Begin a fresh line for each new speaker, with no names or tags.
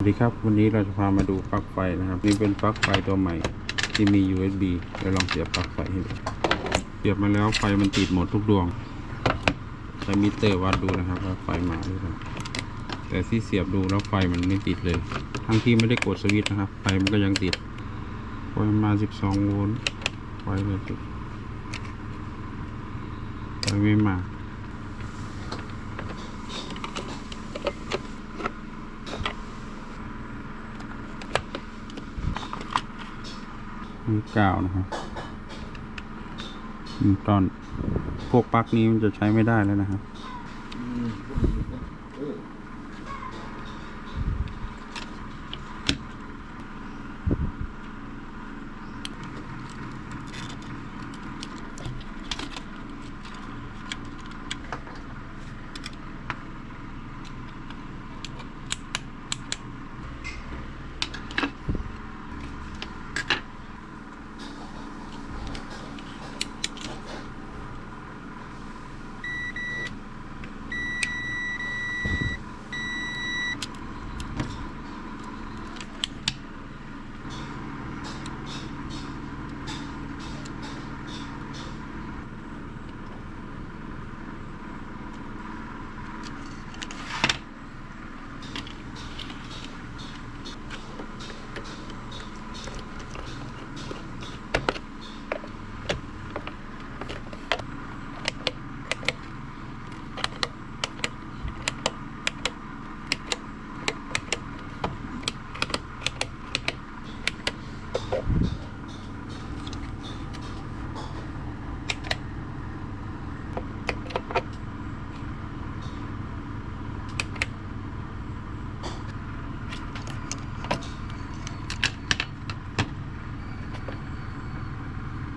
สวัสดีครับ วันนี้เราจะพามาดูปลั๊กไฟนะครับนี่เป็นปลั๊กไฟตัวใหม่ที่มี USB เดี๋ยวลองเสียบปลั๊กไฟให้ดูเสียบมาแล้วไฟมันติดหมดทุกดวงใช้มิเตอร์วัดดูนะครับว่าไฟมาหรือเปล่าแต่ที่เสียบดูแล้วไฟมันไม่ติดเลย ทั้งที่ไม่ได้กดสวิตช์นะครับ ไฟมันก็ยังติดไฟมา 12 โวลต์ไฟเลยติดไฟไม่มา มีกาวนะครับตอนพวกปลั๊กนี้มันจะใช้ไม่ได้แล้วนะครับ